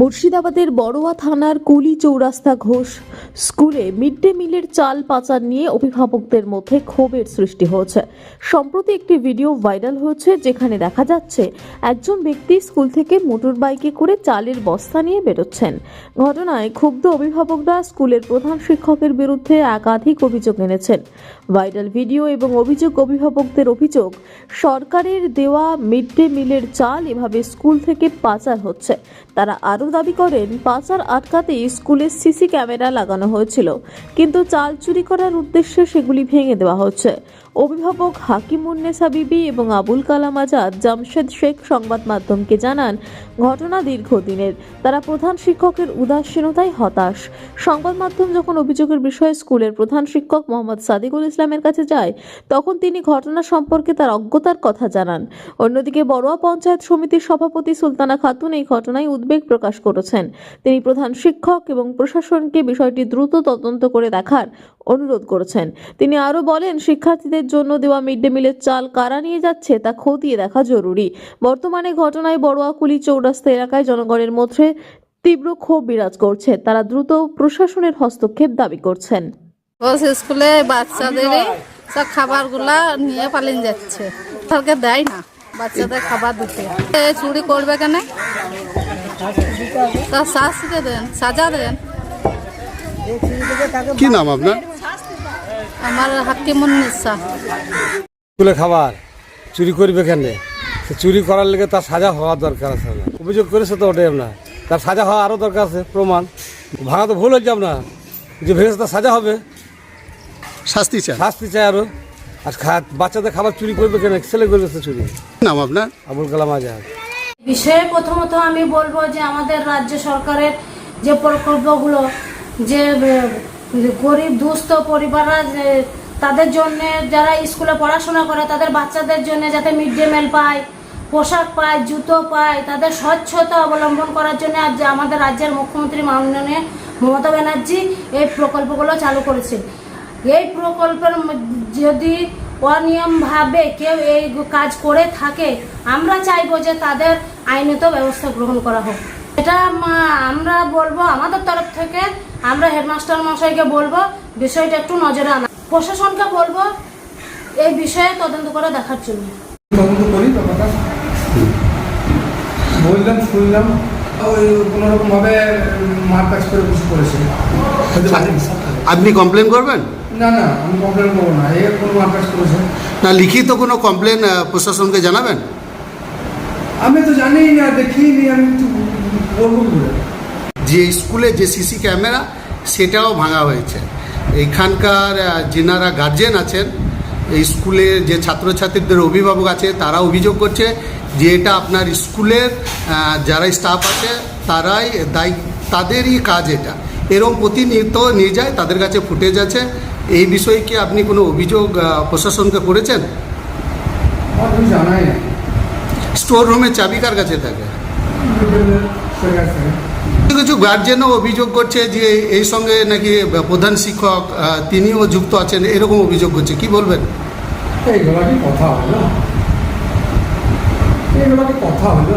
মুর্শিদাবাদের বড়োয়া থানার কুলি চৌরাস্তা ঘোষ স্কুলে মিড ডে মিলের চাল পাচার নিয়ে অভিভাবকদের মধ্যে ক্ষোভের সৃষ্টি হয়েছে। সম্প্রতি একটি ভিডিও ভাইরাল হয়েছে যেখানে দেখা যাচ্ছে, একজন ব্যক্তি স্কুল থেকে মোটর বাইকে করে চালের বস্তা নিয়ে বেরোচ্ছেন। ঘটনায় ক্ষুব্ধ অভিভাবকরা স্কুলের প্রধান শিক্ষকের বিরুদ্ধে একাধিক অভিযোগ এনেছেন। ভাইরাল ভিডিও এবং অভিযোগ অভিভাবকদের অভিযোগ, সরকারের দেওয়া মিড ডে মিলের চাল এভাবে স্কুল থেকে পাচার হচ্ছে। তারা আরও দাবি করেন, পাচার আটকাতে স্কুলে সিসি ক্যামেরা লাগানো হয়েছিল। কিন্তু চাল চুরি করার উদ্দেশ্যে সেগুলি ভেঙে দেওয়া হচ্ছে। অভিভাবক হাকিমুন্নেসা বিবি এবং আবুল কালাম আজাদ, জামশেদ শেখ সংবাদ মাধ্যমকে জানান, ঘটনা দীর্ঘদিনের। তারা প্রধান শিক্ষকের উদাসীনতায় হতাশ। সংবাদ মাধ্যম যখন অভিযোগের বিষয়ে স্কুলের প্রধান শিক্ষক মোহাম্মদ সাদিকুল ইসলামের কাছে যায়, তখন তিনি ঘটনা সম্পর্কে তার অজ্ঞতার কথা জানান। অন্যদিকে বড়ুয়া পঞ্চায়েত সমিতির সভাপতি সুলতানা খাতুন এই ঘটনায় উদ্বেগ প্রকাশ করেছেন। তিনি প্রধান শিক্ষক এবং প্রশাসনকে বিষয়টি দ্রুত তদন্ত করে দেখার অনুরোধ করেছেন। তিনি আরও বলেন, শিক্ষার্থীদের জন্য দেওয়া মিড ডে মিলের চাল কারা নিয়ে যাচ্ছে তা খতিয়ে দেখা জরুরি। বর্তমানে ঘটনায় বড়ুয়াকুলি চৌরাস্তা এলাকায় জনগণের মধ্যে তীব্র ক্ষোভ বিরাজ করছে। তারা দ্রুত প্রশাসনের হস্তক্ষেপ দাবি করছেন। স্কুলে বাচ্চাদের খাবারগুলা নিয়ে পালিয়ে যাচ্ছে। দেয় না, বাচ্চাদের খাবার দিতে। চুরি করবে কেন? তা শাস্তি দেন সাজা দেন। কি নাম আপনার? আমার স্কুলে খাবার চুরি করবে কেন? সে চুরি করার লেগে তার সাজা হওয়া দরকার আছে অভিযোগ করেছে তো ওটাই আপনার। তার সাজা হওয়া আরও দরকার আছে প্রমাণ। ভাঙা তো ভুল হচ্ছে আপনার। যে ভেঙেছে তার সাজা হবে। শাস্তি চান শাস্তি চাই আরও আর বাচ্চাদের খাবার চুরি করবে কেন? ছেলে করবে চুরি। নাম আপনার? আবুল কালাম আজাদ। বিষয়ে প্রথমত আমি বলব যে আমাদের রাজ্য সরকারের যে প্রকল্পগুলো, যে গরিব, দুস্থ পরিবাররা তাদের জন্য যারা স্কুলে পড়াশোনা করে, তাদের বাচ্চাদের জন্য যাতে মিড ডে মিল পায়, পোশাক পায়, জুতো পায়, তাদের স্বচ্ছতা অবলম্বন করার জন্য আজ আমাদের রাজ্যের মুখ্যমন্ত্রী মাননীয় মমতা ব্যানার্জি এই প্রকল্পগুলো চালু করেছে এই প্রকল্পের যদি অনিয়মভাবে কেউ এই কাজ করে থাকে আমরা চাইব যে তাদের আইনত ব্যবস্থা গ্রহণ করা হোক। এটা আমরা বলব আমাদের তরফ থেকে আমরা হেডমাস্টার মশাইকে বলব বিষয়টা একটু নজরে আনা। প্রশাসনকে বলব এই বিষয়ে তদন্ত করে দেখার জন্য। তদন্ত করি বললাম শুনলাম ওই কোনোরকম ভাবে মারপ্যাচ করে কিছু করেছে। আপনি কমপ্লেন করবেন? না না আমি কমপ্লেন করব না। এ কোনো মারপ্যাচ করেছে। না লিখিত কোনো কমপ্লেন প্রশাসনকে জানাবেন? আমি তো জানি না দেখিনি আমি তো বলব যে স্কুলে যে সিসি ক্যামেরা সেটাও ভাঙা হয়েছে। এখানকার যেনারা গার্জেন আছেন এই স্কুলের যে ছাত্রছাত্রীদের অভিভাবক আছে তারা অভিযোগ করছে যে এটা আপনার স্কুলের যারা স্টাফ আছে তারাই দায়ী তাদেরই কাজ এটা। এরকম প্রতিনিয়ত নিয়ে যায় তাদের কাছে ফুটেজ আছে। এই বিষয়ে কি আপনি কোনো অভিযোগ প্রশাসনকে করেছেন? স্টোর রুমের চাবি কার কাছে থাকে? কিছু কিছু গার্জেনও অভিযোগ করছে যে এই সঙ্গে নাকি প্রধান শিক্ষক তিনিও যুক্ত আছেন এরকম অভিযোগ করছে। কি বলবেন? এইগুলো কি কথা হলো? এইগুলো কি কথা হলো?